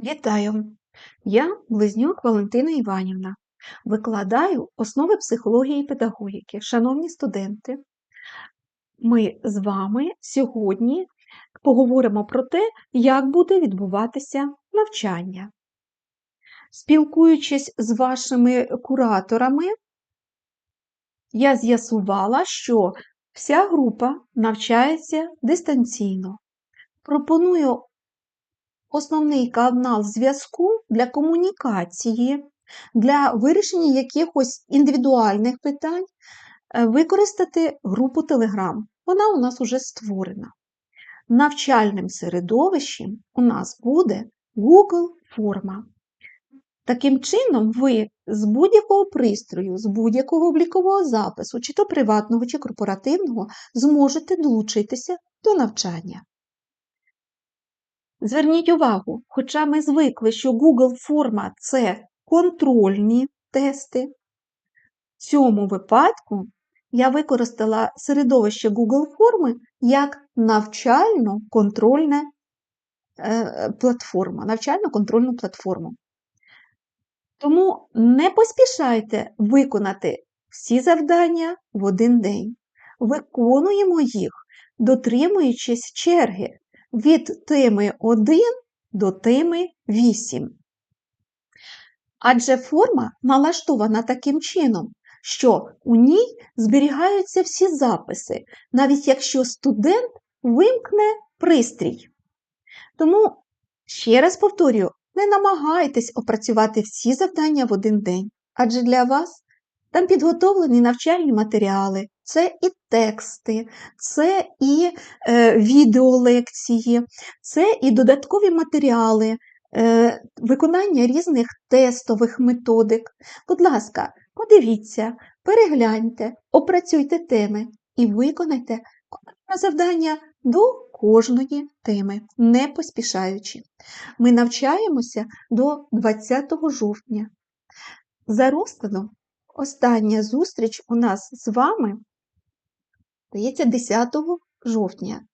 Вітаю! Я Близнюк Валентина Іванівна. Викладаю основи психології і педагогіки. Шановні студенти, ми з вами сьогодні поговоримо про те, як буде відбуватися навчання. Спілкуючись з вашими кураторами, я з'ясувала, що вся група навчається дистанційно. Пропоную основний канал зв'язку для комунікації, для вирішення якихось індивідуальних питань, е, використати групу Telegram. Вона у нас вже створена. Навчальним середовищем у нас буде Google форма. Таким чином, ви з будь-якого пристрою, з будь-якого облікового запису, чи то приватного, чи корпоративного, зможете долучитися до навчання. Зверніть увагу, хоча ми звикли, що Google форма це контрольні тести, в цьому випадку я використала середовище Google форми як навчально-контрольна е, платформа, навчально-контрольну платформу. Тому не поспішайте виконати всі завдання в один день. Виконуємо їх, дотримуючись черги від теми 1 до теми 8. Адже форма налаштована таким чином, що у ній зберігаються всі записи, навіть якщо студент вимкне пристрій. Тому, ще раз повторюю, не намагайтесь опрацювати всі завдання в один день, адже для вас там підготовлені навчальні матеріали, це і тексти, це і е, відеолекції, це і додаткові матеріали, е, виконання різних тестових методик. Будь ласка, подивіться, перегляньте, опрацюйте теми і виконайте завдання до кожної теми, не поспішаючи. Ми навчаємося до 20 жовтня. За розкладом, остання зустріч у нас з вами здається, 10 жовтня.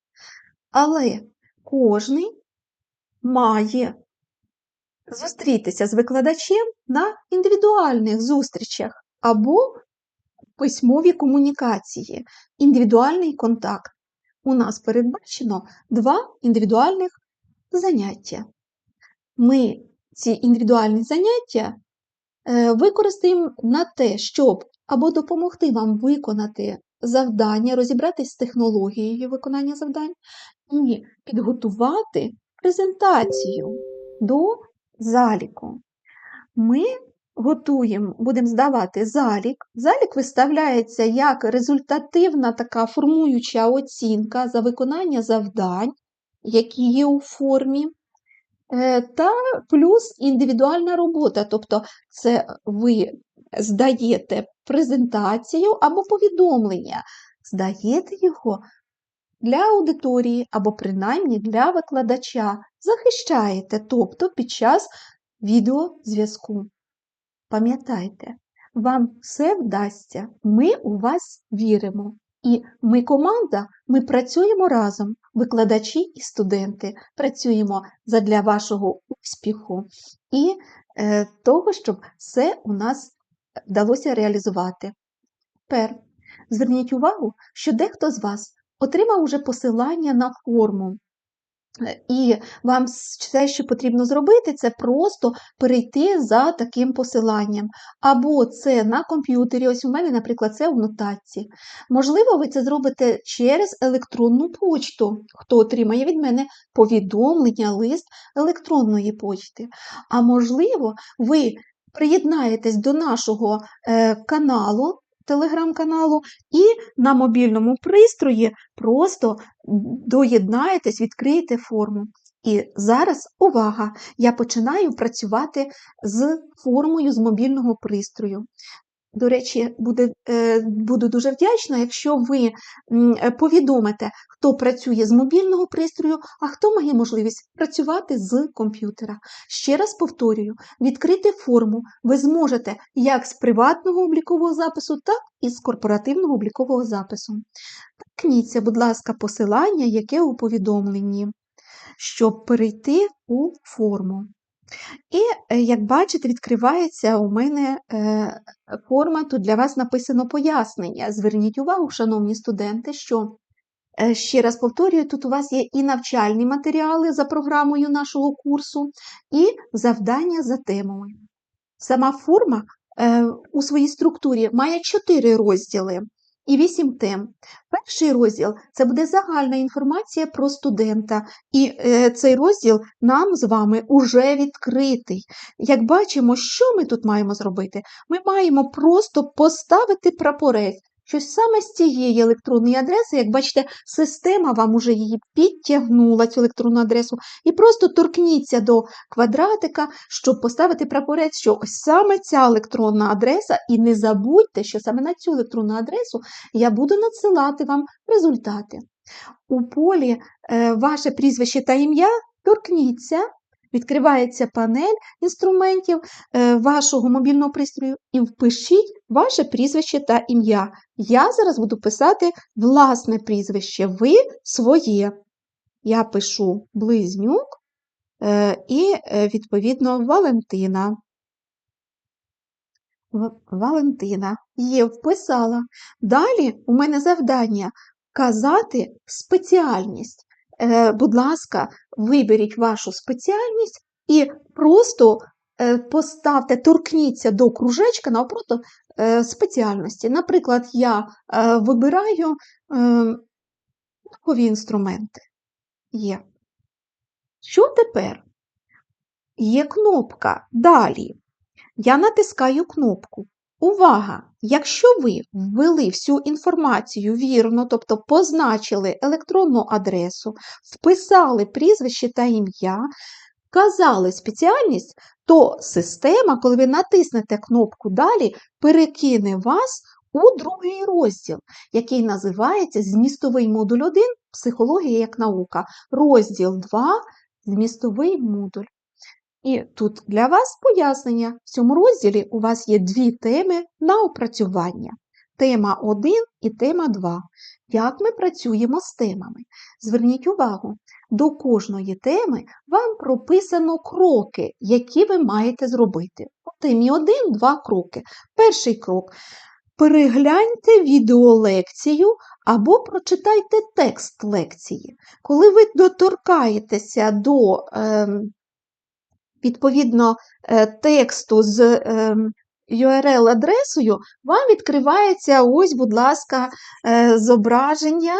Але кожний має зустрітися з викладачем на індивідуальних зустрічах або письмові комунікації, індивідуальний контакт. У нас передбачено два індивідуальних заняття. Ми ці індивідуальні заняття використаємо на те, щоб або допомогти вам виконати завдання, розібратись з технологією виконання завдань і підготувати презентацію до заліку. Ми готуємо, будемо здавати залік. Залік виставляється як результативна така формуюча оцінка за виконання завдань, які є у формі. Е, та плюс індивідуальна робота, тобто це ви здаєте презентацію або повідомлення, здаєте його для аудиторії або принаймні для викладача, захищаєте, тобто під час відеозв'язку. Пам'ятайте, вам все вдасться, ми у вас віримо. І ми команда, ми працюємо разом, викладачі і студенти, працюємо задля вашого успіху і е, того, щоб все у нас вдалося реалізувати. Тепер зверніть увагу, що дехто з вас отримав уже посилання на форму. І вам все, що потрібно зробити, це просто перейти за таким посиланням. Або це на комп'ютері, ось у мене, наприклад, це в нотатці. Можливо, ви це зробите через електронну почту, хто отримає від мене повідомлення, лист електронної почти. А можливо, ви приєднаєтесь до нашого е, каналу, телеграм-каналу, і на мобільному пристрої просто доєднаєтесь, відкриєте форму. І зараз увага! Я починаю працювати з формою з мобільного пристрою. До речі, буде, е, буду дуже вдячна, якщо ви е, повідомите, хто працює з мобільного пристрою, а хто має можливість працювати з комп'ютера. Ще раз повторюю: відкрити форму ви зможете як з приватного облікового запису, так і з корпоративного облікового запису. Ткніться, будь ласка, посилання, яке у повідомленні, щоб перейти у форму. І, е, як бачите, відкривається у мене е, форма, тут для вас написано пояснення. Зверніть увагу, шановні студенти, що Е, Ще раз повторюю, тут у вас є і навчальні матеріали за програмою нашого курсу, і завдання за темою. Сама форма е, у своїй структурі має чотири розділи і вісім тем. Перший розділ це буде загальна інформація про студента, і е, цей розділ нам з вами уже відкритий. Як бачимо, що ми тут маємо зробити? Ми маємо просто поставити прапорець. Що саме з цієї електронної адреси, як бачите, система вам уже її підтягнула, цю електронну адресу, і просто торкніться до квадратика, щоб поставити прапорець, що ось саме ця електронна адреса, і не забудьте, що саме на цю електронну адресу я буду надсилати вам результати. У полі е, ваше прізвище та ім'я торкніться. Відкривається панель інструментів е, вашого мобільного пристрою і впишіть ваше прізвище та ім'я. Я зараз буду писати власне прізвище, ви своє. Я пишу близнюк е, і, е, відповідно, Валентина. Валентина є, вписала. Далі у мене завдання вказати спеціальність. Е, будь ласка, виберіть вашу спеціальність і просто е, поставте, торкніться до кружечка навпроти е, спеціальності. Наприклад, я вибираю рухові інструменти. Є. Що тепер? Є кнопка Далі. Я натискаю кнопку. Увага! Якщо ви ввели всю інформацію вірно, тобто позначили електронну адресу, вписали прізвище та ім'я, вказали спеціальність, то система, коли ви натиснете кнопку Далі, перекине вас у другий розділ, який називається Змістовий модуль 1 Психологія як наука, розділ 2 Змістовий модуль. І тут для вас пояснення. В цьому розділі у вас є дві теми на опрацювання. Тема 1 і тема 2. Як ми працюємо з темами? Зверніть увагу, до кожної теми вам прописано кроки, які ви маєте зробити. У темі 1 два кроки. Перший крок. Перегляньте відеолекцію або прочитайте текст лекції. Коли ви доторкаєтеся до ем, відповідно е, тексту з ем, URL-адресою, вам відкривається ось, будь ласка, е, зображення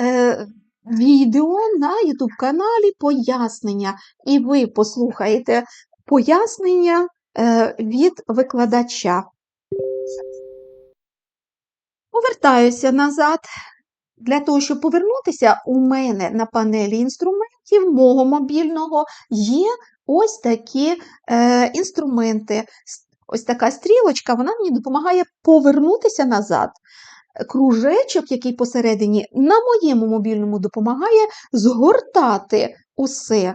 е, відео на YouTube каналі пояснення. І ви послухаєте пояснення від викладача. Повертаюся назад. Для того, щоб повернутися, у мене на панелі інструментів мого мобільного є ось такі е, інструменти. Ось така стрілочка, вона мені допомагає повернутися назад. Кружечок, який посередині, на моєму мобільному допомагає згортати усе.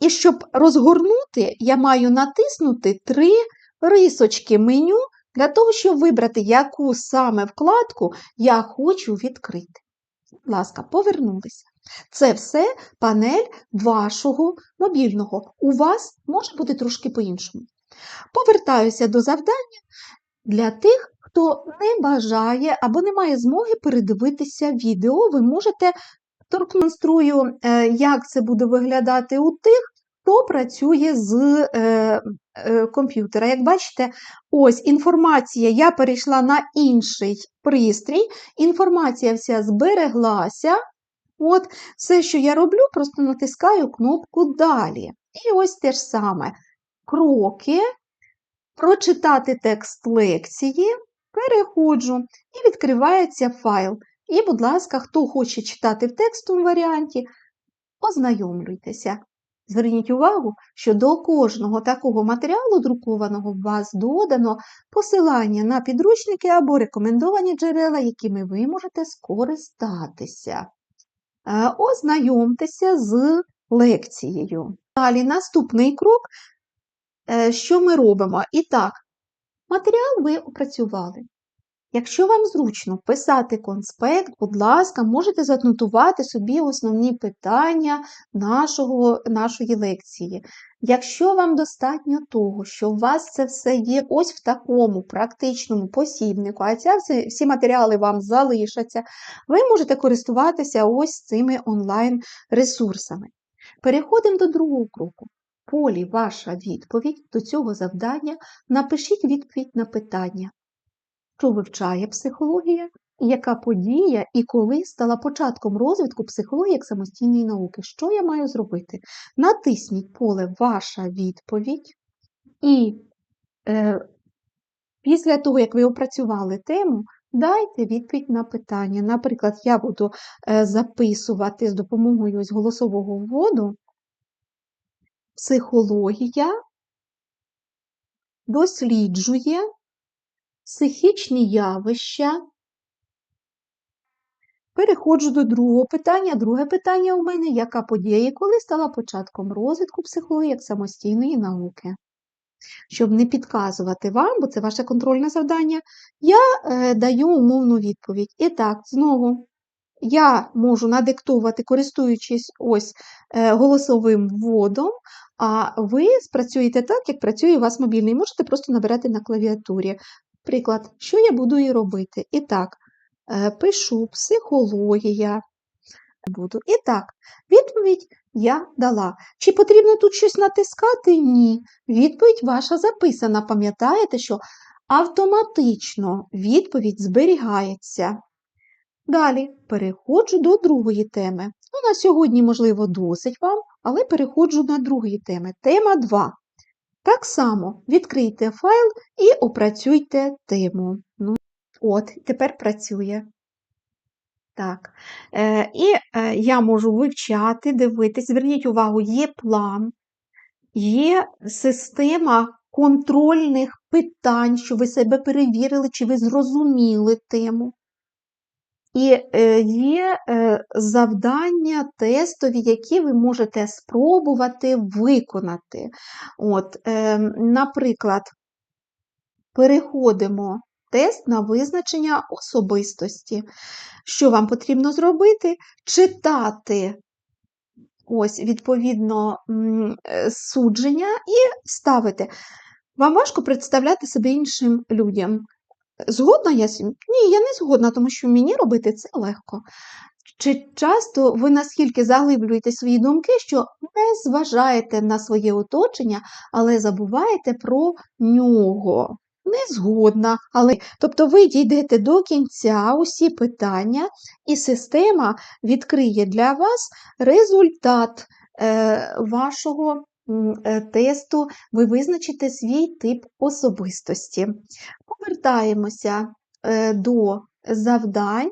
І щоб розгорнути, я маю натиснути три рисочки меню для того, щоб вибрати, яку саме вкладку я хочу відкрити. Будь ласка, повернулися. Це все панель вашого мобільного. У вас може бути трошки по-іншому. Повертаюся до завдання для тих, хто не бажає або не має змоги передивитися відео. Ви можете торкнуструю, як це буде виглядати у тих, хто працює з е, е, комп'ютера. Як бачите, ось інформація, я перейшла на інший пристрій, інформація вся збереглася. От, все, що я роблю, просто натискаю кнопку Далі. І ось те ж саме. Кроки, прочитати текст лекції, переходжу і відкривається файл. І, будь ласка, хто хоче читати в текстовому варіанті, ознайомлюйтеся. Зверніть увагу, що до кожного такого матеріалу друкованого у вас додано посилання на підручники або рекомендовані джерела, якими ви можете скористатися. Е, Ознайомтеся з лекцією. Далі наступний крок, е, що ми робимо? І так, матеріал ви опрацювали. Якщо вам зручно писати конспект, будь ласка, можете занотувати собі основні питання нашого, нашої лекції. Якщо вам достатньо того, що у вас це все є ось в такому практичному посібнику, а ця всі, всі матеріали вам залишаться, ви можете користуватися ось цими онлайн-ресурсами. Переходимо до другого кроку. В полі ваша відповідь до цього завдання напишіть відповідь на питання що вивчає психологія, яка подія і коли стала початком розвитку психології як самостійної науки. Що я маю зробити? Натисніть поле Ваша відповідь, і е, після того, як ви опрацювали тему, дайте відповідь на питання. Наприклад, я буду е, записувати з допомогою ось голосового вводу психологія досліджує психічні явища. Переходжу до другого питання. Друге питання у мене, яка подія і коли стала початком розвитку психології як самостійної науки. Щоб не підказувати вам, бо це ваше контрольне завдання, я е, даю умовну відповідь. І так, знову я можу надиктувати, користуючись ось е, голосовим вводом, а ви спрацюєте так, як працює у вас мобільний. Можете просто набирати на клавіатурі. Приклад, що я буду і робити? І так, е, пишу психологія. Буду. І так, відповідь я дала. Чи потрібно тут щось натискати? Ні. Відповідь ваша записана. Пам'ятаєте, що автоматично відповідь зберігається. Далі переходжу до другої теми. Ну, на сьогодні, можливо, досить вам, але переходжу на другої теми. Тема 2. Так само відкрийте файл і опрацюйте тему. Ну, От, тепер працює. Так. Е, І е, я можу вивчати, дивитись. Зверніть увагу, є план, є система контрольних питань, що ви себе перевірили, чи ви зрозуміли тему. І е, є е, завдання тестові, які ви можете спробувати виконати. От, е, Наприклад, переходимо тест на визначення особистості. Що вам потрібно зробити? Читати ось, відповідно, судження і ставити. Вам важко представляти себе іншим людям. Згодна я Ні, я не згодна, тому що мені робити це легко. Чи часто ви наскільки заглиблюєте свої думки, що не зважаєте на своє оточення, але забуваєте про нього? Не згодна, але тобто ви дійдете до кінця усі питання, і система відкриє для вас результат е, вашого тесту ви визначите свій тип особистості. Повертаємося е, до завдань.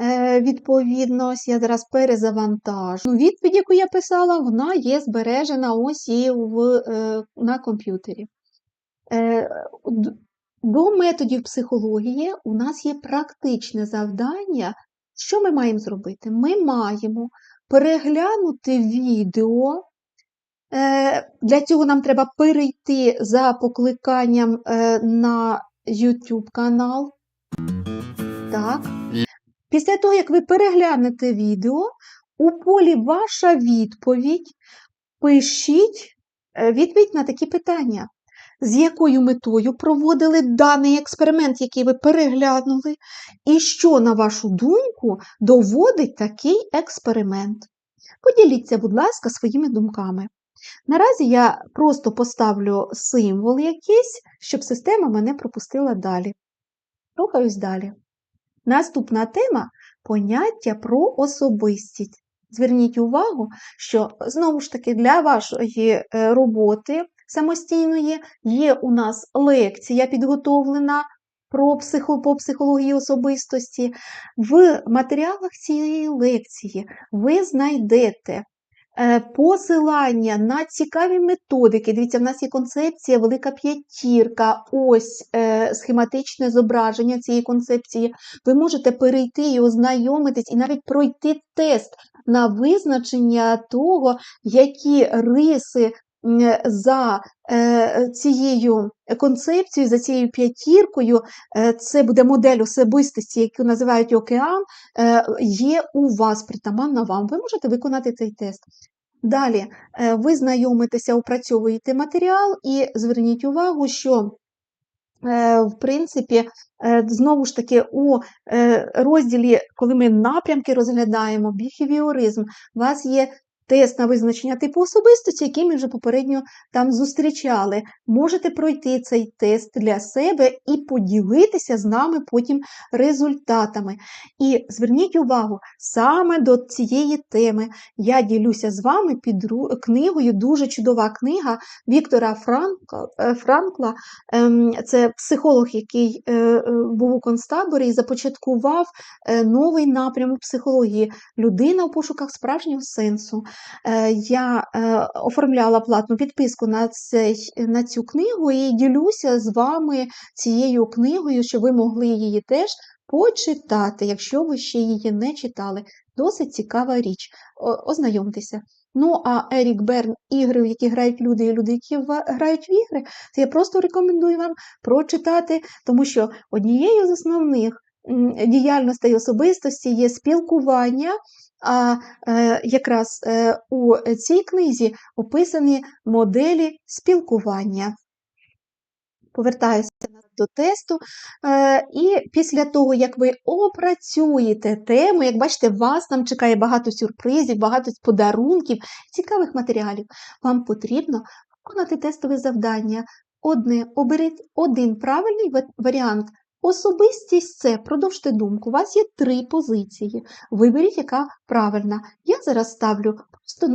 Е, відповідно, я зараз перезавантажу. Відповідь, яку я писала, вона є збережена ось і в, на комп'ютері. До методів психології у нас є практичне завдання. Що ми маємо зробити? Ми маємо переглянути відео. Е, для цього нам треба перейти за покликанням е, на YouTube канал. Так. Після того, як ви переглянете відео, у полі ваша відповідь пишіть е, відповідь на такі питання з якою метою проводили даний експеримент, який ви переглянули, і що, на вашу думку, доводить такий експеримент. Поділіться, будь ласка, своїми думками. Наразі я просто поставлю символ якийсь, щоб система мене пропустила далі. Рухаюсь далі. Наступна тема поняття про особистість. Зверніть увагу, що знову ж таки для вашої е, роботи самостійної. Є у нас лекція підготовлена про психо, по психології особистості. В матеріалах цієї лекції ви знайдете е, посилання на цікаві методики. Дивіться, в нас є концепція Велика П'ятірка, ось е, схематичне зображення цієї концепції. Ви можете перейти і ознайомитись, і навіть пройти тест на визначення того, які риси за е, цією концепцією, за цією п'ятіркою, е, це буде модель особистості, яку називають океан, е, є у вас, притаманна вам. Ви можете виконати цей тест. Далі ви знайомитеся, опрацьовуєте матеріал і зверніть увагу, що в принципі, знову ж таки, у розділі, коли ми напрямки розглядаємо, біхевіоризм, у вас є тест на визначення типу особистості, який ми вже попередньо там зустрічали. Можете пройти цей тест для себе і поділитися з нами потім результатами. І зверніть увагу, саме до цієї теми я ділюся з вами під книгою, дуже чудова книга Віктора Франкла, е, Франкла Ем, Це психолог, який е, е, був у концтаборі і започаткував новий напрямок психології людина в пошуках справжнього сенсу. Е, Я е, оформляла платну підписку на, цей, на цю книгу і ділюся з вами цією книгою, щоб ви могли її теж почитати, якщо ви ще її не читали. Досить цікава річ. Ознайомтеся. Ну, а Ерік Берн, ігри, в які грають люди, і люди, які грають в ігри, то я просто рекомендую вам прочитати, тому що однією з основних діяльностей особистості є спілкування. А е, якраз е, у цій книзі описані моделі спілкування. Повертаюся до тесту. Е, і після того, як ви опрацюєте тему, як бачите, вас там чекає багато сюрпризів, багато подарунків, цікавих матеріалів. Вам потрібно виконати тестове завдання. Одне, оберіть один правильний варіант. Особистість це продовжте думку. У вас є три позиції. Виберіть, яка правильна. Я зараз ставлю просто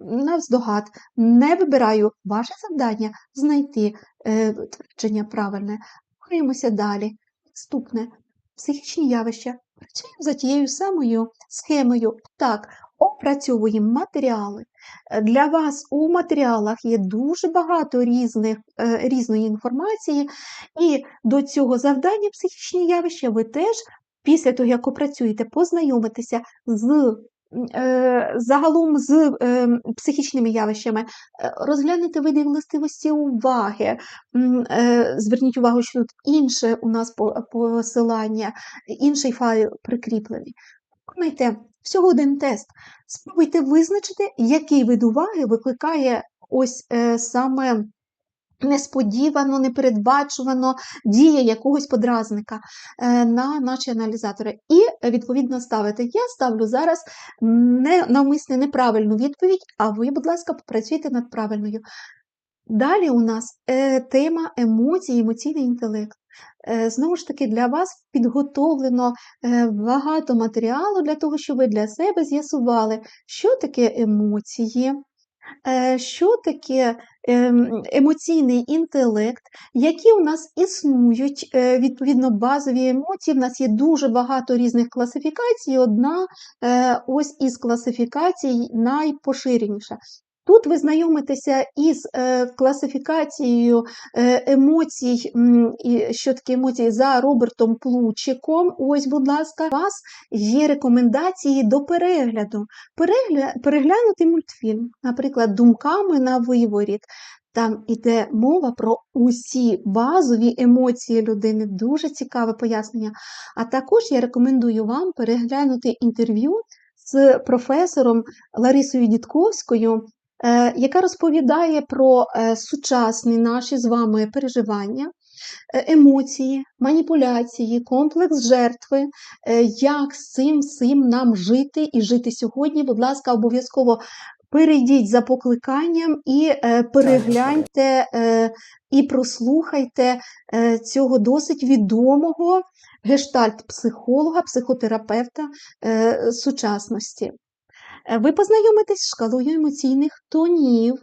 навздогад. Не вибираю ваше завдання знайти е, твердження правильне. Рухаємося далі. Наступне психічні явища. Працюємо за тією самою схемою. Так, опрацьовуємо матеріали. Е, Для вас у матеріалах є дуже багато різних, е, різної інформації, і до цього завдання психічні явища ви теж, після того, як опрацюєте, познайомитеся з е, загалом з психічними явищами, розглянете види властивості уваги. Зверніть увагу, що тут інше у нас посилання, інший файл прикріплений. Виконайте всього один тест. Спробуйте визначити, який вид уваги викликає ось е, саме несподівано, непередбачувано дія якогось подразника е, на наші аналізатори. І, відповідно, ставити. Я ставлю зараз не, навмисне неправильну відповідь, а ви, будь ласка, попрацюйте над правильною. Далі у нас е, тема емоцій, емоційний інтелект. Е, Знову ж таки, для вас підготовлено е, багато матеріалу для того, щоб ви для себе з'ясували, що таке емоції, е, що таке ем, емоційний інтелект, які у нас існують відповідно базові емоції. У нас є дуже багато різних класифікацій. Одна ось із класифікацій найпоширеніша. Тут ви знайомитеся із е, класифікацією е, емоцій, що таке емоції за Робертом Плучиком. Ось, будь ласка, у вас є рекомендації до перегляду. Перегля... Переглянути мультфільм, наприклад, думками на виворіт. Там іде мова про усі базові емоції людини. Дуже цікаве пояснення. А також я рекомендую вам переглянути інтерв'ю з професором Ларисою Дідковською, яка розповідає про е, сучасні наші з вами переживання, е, емоції, маніпуляції, комплекс жертви, е, як з цим всім нам жити і жити сьогодні. Будь ласка, обов'язково перейдіть за покликанням і е, перегляньте е, і прослухайте е, цього досить відомого гештальт-психолога, психотерапевта е, сучасності. Е, Ви познайомитесь з шкалою емоційних тонів,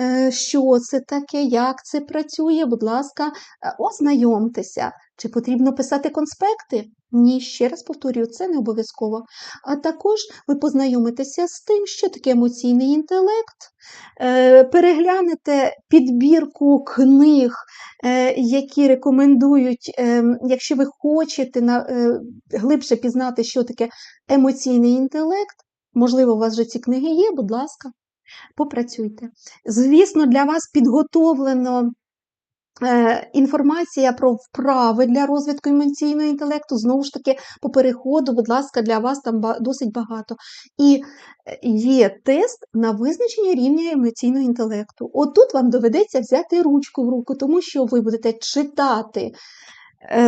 е, що це таке, як це працює, будь ласка, е, ознайомтеся. Чи потрібно писати конспекти? Ні, ще раз повторюю, це не обов'язково. А також ви познайомитеся з тим, що таке емоційний інтелект, переглянете підбірку книг, які рекомендують, якщо ви хочете глибше пізнати, що таке емоційний інтелект. Можливо, у вас вже ці книги є, будь ласка, попрацюйте. Звісно, для вас підготовлено е, інформація про вправи для розвитку емоційного інтелекту. Знову ж таки, по переходу, будь ласка, для вас там досить багато. І е, є тест на визначення рівня емоційного інтелекту. Отут вам доведеться взяти ручку в руку, тому що ви будете читати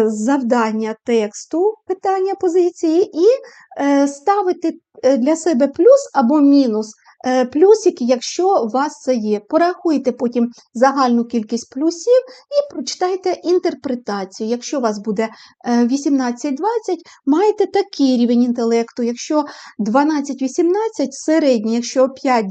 завдання тексту, питання позиції, і е, ставити е, для себе плюс або мінус. е, Плюсики, якщо у вас це є. Порахуйте потім загальну кількість плюсів і прочитайте інтерпретацію. Якщо у вас буде е, 18-20, маєте такий рівень інтелекту. Якщо 12-18 середній, якщо 5-12,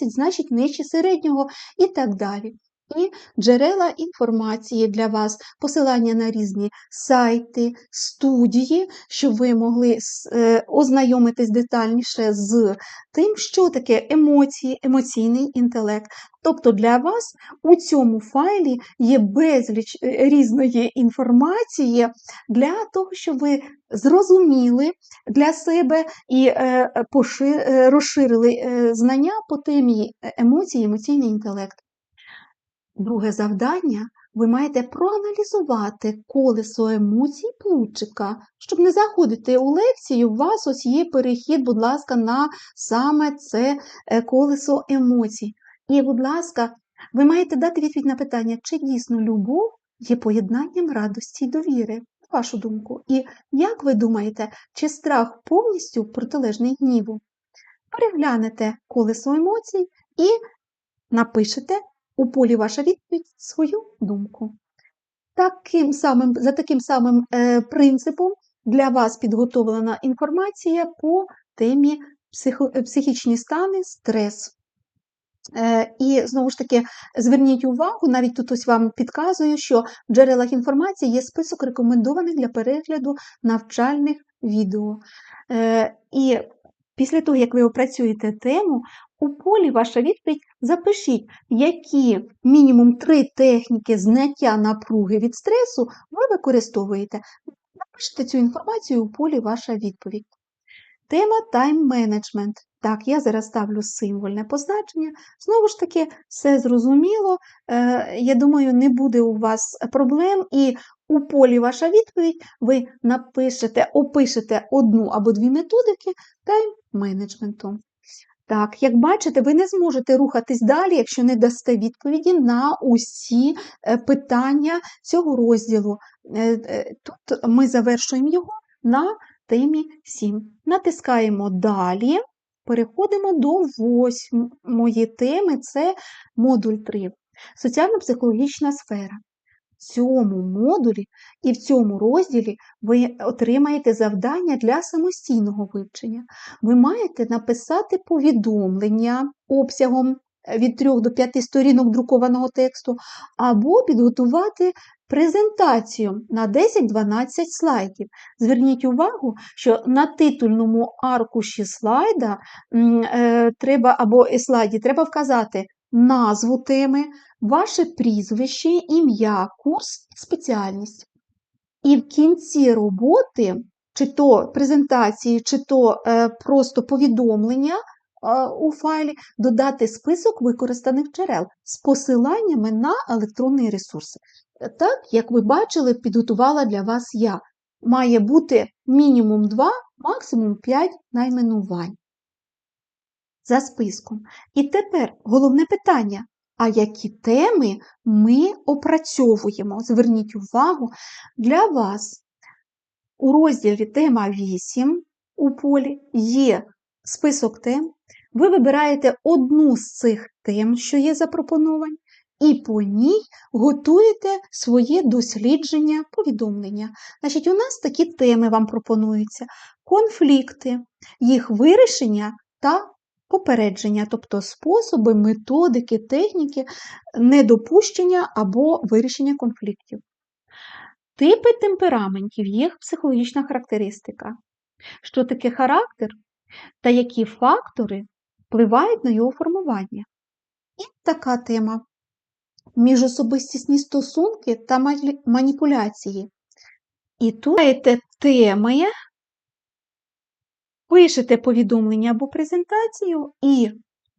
значить нижче середнього і так далі. І джерела інформації для вас, посилання на різні сайти, студії, щоб ви могли е, ознайомитись детальніше з тим, що таке емоції, емоційний інтелект. Тобто для вас у цьому файлі є безліч е, різної інформації для того, щоб ви зрозуміли для себе і е, розширили знання по темі емоції, емоційний інтелект. Друге завдання ви маєте проаналізувати колесо емоцій плутчика. Щоб не заходити у лекцію, у вас ось є перехід, будь ласка, на саме це е, колесо емоцій. І, будь ласка, ви маєте дати відповідь на питання, чи дійсно любов є поєднанням радості й довіри, вашу думку. І як ви думаєте, чи страх повністю протилежний гніву? Переглянете колесо емоцій і напишете у полі ваша відповідь свою думку. Таким самим, за таким самим е, принципом для вас підготовлена інформація по темі психо, е, психічні стани, стрес. Е, І знову ж таки, зверніть увагу, навіть тут ось вам підказую, що в джерелах інформації є список рекомендованих для перегляду навчальних відео. І після того, як ви опрацюєте тему, у полі ваша відповідь запишіть, які мінімум три техніки зняття напруги від стресу ви використовуєте. Напишіть цю інформацію у полі ваша відповідь. Тема тайм-менеджмент. Так, я зараз ставлю символьне позначення. Знову ж таки, все зрозуміло. Е, Я думаю, не буде у вас проблем, і у полі ваша відповідь ви напишете, опишете одну або дві методики тайм-менеджменту. Так, як бачите, ви не зможете рухатись далі, якщо не дасте відповіді на усі е, питання цього розділу. Е, е, Тут ми завершуємо його на темі 7. Натискаємо далі, переходимо до восьмої теми, це модуль 3. Соціально-психологічна сфера. Цьому модулі і в цьому розділі ви отримаєте завдання для самостійного вивчення. Ви маєте написати повідомлення обсягом від 3 до 5 сторінок друкованого тексту, або підготувати презентацію на 10-12 слайдів. Зверніть увагу, що на титульному аркуші слайда е, треба або е, слайді треба вказати назву теми, ваше прізвище, ім'я, курс, спеціальність. І в кінці роботи, чи то презентації, чи то е, просто повідомлення е, у файлі, додати список використаних джерел з посиланнями на електронні ресурси. Так, як ви бачили, підготувала для вас я. Має бути мінімум 2, максимум 5 найменувань за списком. І тепер головне питання: а які теми ми опрацьовуємо? Зверніть увагу, для вас у розділі тема 8 у полі є список тем. Ви вибираєте одну з цих тем, що є запропоновані, і по ній готуєте своє дослідження, повідомлення. Значить, у нас такі теми вам пропонуються: конфлікти, їх вирішення та попередження, тобто способи, методики, техніки недопущення або вирішення конфліктів. Типи темпераментів, їх психологічна характеристика. Що таке характер та які фактори впливають на його формування? І така тема міжособистісні стосунки та маніпуляції. І тут маєте теми, пишете повідомлення або презентацію і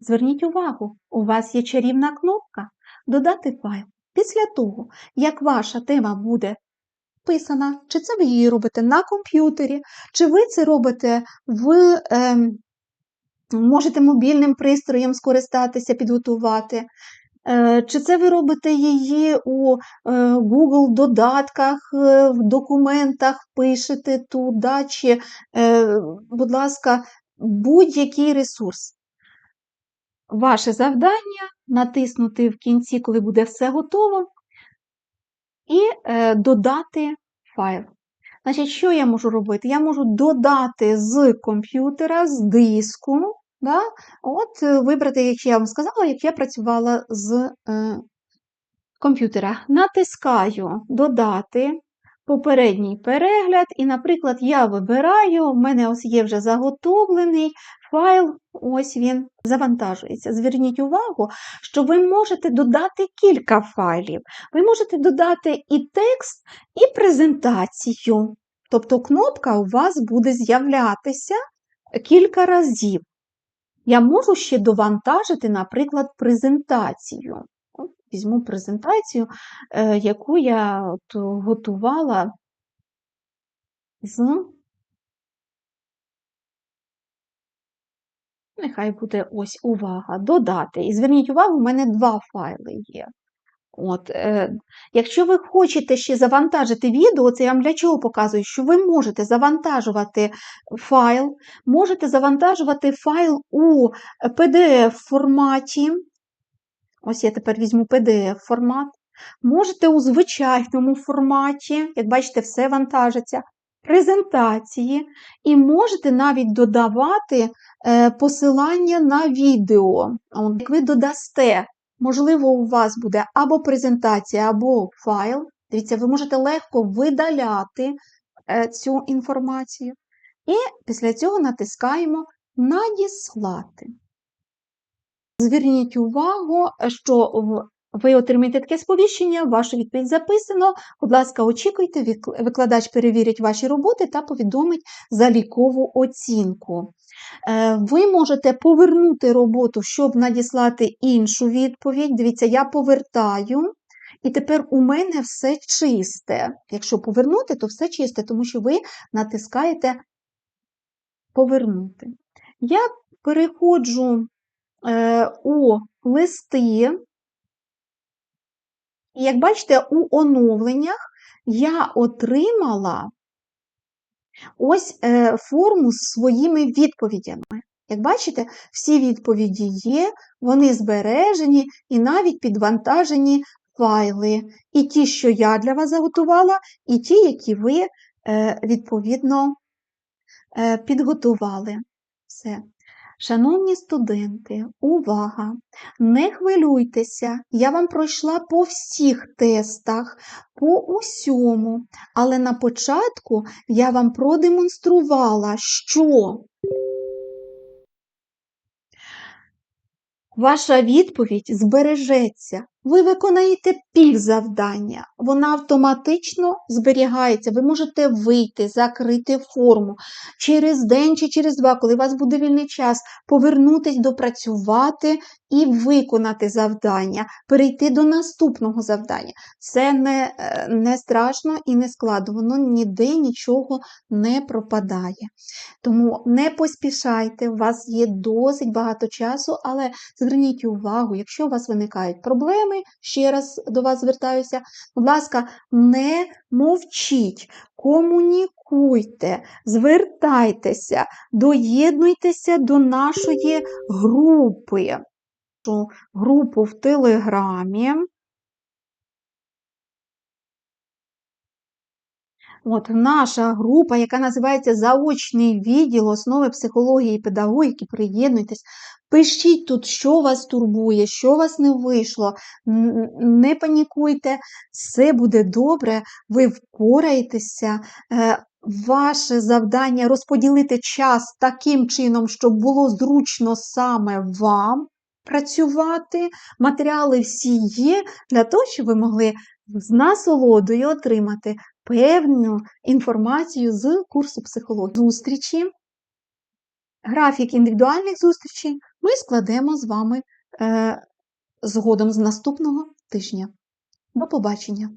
Зверніть увагу, у вас є чарівна кнопка Додати файл. Після того, як ваша тема буде писана, чи це ви її робите на комп'ютері, чи ви це робите в е, можете мобільним пристроєм скористатися, підготувати. Е, Чи це ви робите її у е, Google додатках, е, в документах пишете туди, чи, будь ласка, будь-який ресурс. Ваше завдання натиснути в кінці, коли буде все готово, і додати файл. Значить, що я можу робити? Я можу додати з комп'ютера, з диску, да? от е, вибрати, як я вам сказала, як я працювала з е, комп'ютера. Натискаю Додати попередній перегляд, і, наприклад, я вибираю, в мене ось є вже заготовлений файл, ось він завантажується. Зверніть увагу, що ви можете додати кілька файлів. Ви можете додати і текст, і презентацію. Тобто кнопка у вас буде з'являтися кілька разів. Я можу ще довантажити, наприклад, презентацію. Візьму презентацію, е, яку я готувала з. Нехай буде ось увага, додати. І зверніть увагу, у мене два файли є. От, е, Якщо ви хочете ще завантажити відео, це я вам для чого показую, що ви можете завантажувати файл, можете завантажувати файл у PDF-форматі. Ось я тепер візьму PDF-формат. Можете у звичайному форматі, як бачите, все вантажиться, презентації, і можете навіть додавати е, посилання на відео. Як ви додасте, можливо, у вас буде або презентація, або файл. Дивіться, ви можете легко видаляти е, цю інформацію. І після цього натискаємо Надіслати. Зверніть увагу, що ви отримаєте таке сповіщення, ваша відповідь записано. Будь ласка, очікуйте, викладач перевірить ваші роботи та повідомить залікову оцінку. Е, ви можете повернути роботу, щоб надіслати іншу відповідь. Дивіться, я повертаю. І тепер у мене все чисте. Якщо повернути, то все чисте, тому що ви натискаєте Повернути. Я переходжу е, у листи, і як бачите, у оновленнях я отримала ось е, форму з своїми відповідями. Як бачите, всі відповіді є, вони збережені і навіть підвантажені файли. І ті, що я для вас заготувала, і ті, які ви, е, відповідно, е, підготували. Все. Шановні студенти, увага! Не хвилюйтеся, я вам пройшла по всіх тестах, по усьому, але на початку я вам продемонструвала, що ваша відповідь збережеться. Ви виконаєте півзавдання, вона автоматично зберігається. Ви можете вийти, закрити форму через день чи через два, коли у вас буде вільний час, повернутись, допрацювати і виконати завдання, перейти до наступного завдання. Це не, е, не страшно і не складно, воно ніде нічого не пропадає. Тому не поспішайте, у вас є досить багато часу, але зверніть увагу, якщо у вас виникають проблеми, ще раз до вас звертаюся, будь ласка, не мовчіть, комунікуйте, звертайтеся, доєднуйтеся до нашої групи. Групу в Телеграмі. От Наша група, яка називається Заочний відділ основи психології і педагогіки, приєднуйтесь, пишіть тут, що вас турбує, що вас не вийшло, не панікуйте, все буде добре, ви впораєтеся. Е, ваше завдання розподілити час таким чином, щоб було зручно саме вам працювати. Матеріали всі є для того, щоб ви могли з насолодою отримати певну інформацію з курсу психології. Зустрічі! Графік індивідуальних зустрічей ми складемо з вами е, згодом з наступного тижня. До побачення!